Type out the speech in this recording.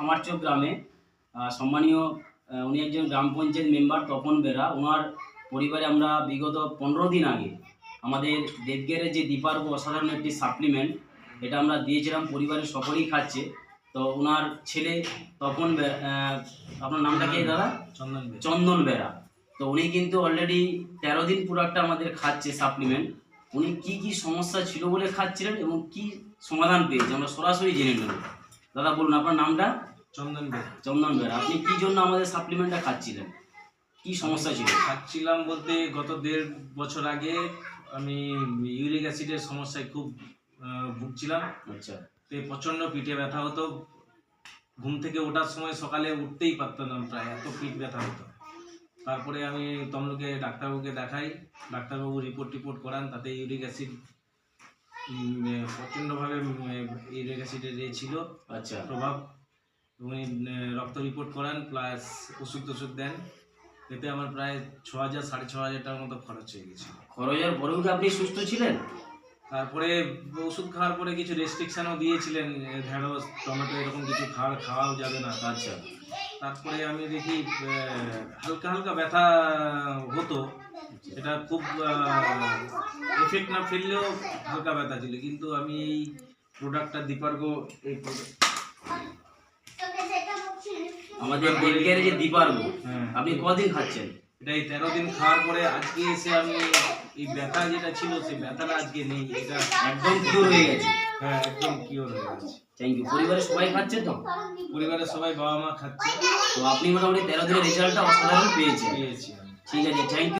খামারচক গ্রামে সম্মানীয় উনি একজন গ্রাম পঞ্চায়েত মেম্বার তপন বেরা। ওনার পরিবারে আমরা বিগত পনেরো দিন আগে আমাদের দেবগেরের যে দীপার্গ অসাধারণ একটি সাপ্লিমেন্ট এটা আমরা দিয়েছিলাম পরিবারের সকলেই খাচ্ছে। তো ওনার ছেলে তপন বে- আপনার নামটা কি দাদা? চন্দন চন্দন বেরা। তো উনি কিন্তু অলরেডি তেরো দিন প্রোডাক্টটা আমাদের খাচ্ছে সাপ্লিমেন্ট উনি কি কি সমস্যা ছিল বলে খাচ্ছিলেন এবং কি সমাধান পেয়েছে আমরা সরাসরি জেনে নেব। দাদা বলুন আপনার নামটা? চন্দন বেশ চন্দন বেরা। আপনি কি জন্য আমাদের সাপ্লিমেন্টটা খাচ্ছিলেন? কি সমস্যা ছিল? খাচ্ছিলাম বলতে গত দেড় বছর আগে আমি ইউরিক অ্যাসিডের সমস্যায় খুব ভুগছিলাম। আচ্ছা। তো প্রচণ্ড পিঠে ব্যথা হতো। ঘুম থেকে ওঠার সময় সকালে উঠতেই পারতাম না প্রায় এত পিঠ ব্যথা হতো। তারপরে আমি তমলুকে ডাক্তারবাবুকে দেখাই। ডাক্তারবাবু রিপোর্ট টিপোর্ট করান তাতে ইউরিক অ্যাসিড প্রচণ্ডভাবে ইউরিক অ্যাসিডের এ ছিল। আচ্ছা। প্রভাব উনি রক্ত রিপোর্ট করান প্লাস ওষুধ টষুধ দেন। এতে আমার প্রায় ছ হাজার সাড়ে ছ হাজার টাকার মতো খরচ হয়ে গেছিল। খরচের পরেও কি আপনি সুস্থ ছিলেন? তারপরে ওষুধ খাওয়ার পরে কিছু রেস্ট্রিকশানও দিয়েছিলেন ঢেঁড়স টমেটো এরকম কিছু খাওয়া খাওয়াও যাবে না আচ্ছা তারপরে আমি দেখি হালকা হালকা ব্যথা হতো। এটা খুব এফেক্ট না ফেললেও হালকা ব্যথা ছিল। কিন্তু আমি এই প্রোডাক্টটা দীপার্গ এই product- আমাদের বেলকের যে দীপার্গ হ্যাঁ। আপনি কদিন খাচ্ছেন? এটা এই তেরো দিন খাওয়ার পরে আজকে এসে আমি এই ব্যথা যেটা ছিল সেই ব্যথাটা আজকে নেই। এটা একদম কিওর হয়ে গেছে। হ্যাঁ একদম কিওর হয়ে গেছে। থ্যাংক ইউ পরিবারের সবাই খাচ্ছে তো? পরিবারের সবাই বাবা মা খাচ্ছে। তো আপনি মোটামুটি তেরো দিনের রেজাল্টটা অসাধারণ পেয়েছেন। পেয়েছি ঠিক আছে থ্যাংক ইউ